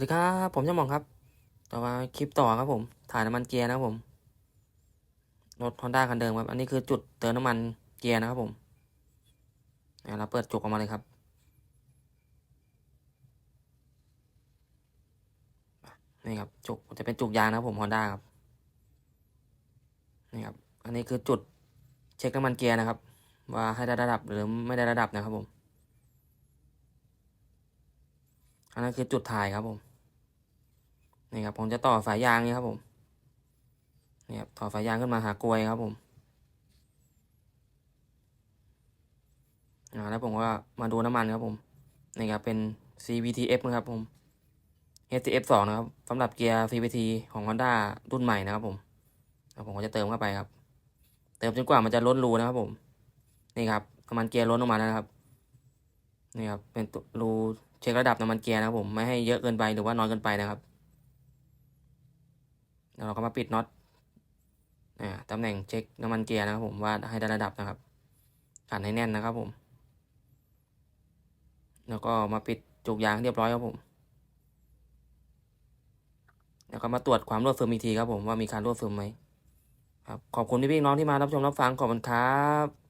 วัสดีครับผมจะมองครับต่อมาคลิปต่อครับผมถ่ายน้ำมันเกียร์นะครับผมรถฮอนด้าคันเดิมครับ อันนี้คือจุดเติมน้ำมันเกียร์นะครับผมเนี่ยเราเปิดจุกออกมาเลยครับนี่ครับจุกจะเป็นจุกยางนะครับผมฮอนด้าครับนี่ครับ อันนี้คือจุดเช็คน้ำมันเกียร์นะครับ ว่าให้ได้ระดับหรือไม่ได้ระดับนะครับผมอันนั้นคือจุดถ่ายครับผม นี่ครับผมจะต่อสายยางนี่ครับผมนี่ครับต่อสายยางขึ้นมาหากลวยครับผมอ่าแล้วผมก็มาดูน้ำมันครับผมนี่ครับเป็น CVTF นะครับผม HTF 2นะครับสำหรับเกียร์ CVT ของ Honda รุ่นใหม่นะครับผมแล้วผมก็จะเติมเข้าไปครับ เติมจนกว่ามันจะล้นรูนะครับผม นี่ครับน้ำมันเกียร์ล้นออกมาแล้วนะครับ นี่ครับเป็นรูเช็คระดับน้ำมันเกียร์นะครับผมไม่ให้เยอะเกินไปหรือว่าน้อยเกินไปนะครับ แล้วเราก็มาปิดน็อตตำแหน่งเช็คน้ำมันเกียร์นะครับผมว่าให้ได้ระดับนะครับขันให้แน่นนะครับผม แล้วก็มาปิดจุกยางเรียบร้อยครับผม แล้วก็มาตรวจความรั่วซึมอีกทีครับผมว่ามีการรั่วซึมไหมครับขอบคุณพี่ๆน้องที่มารับชมรับฟังขอบคุณครับ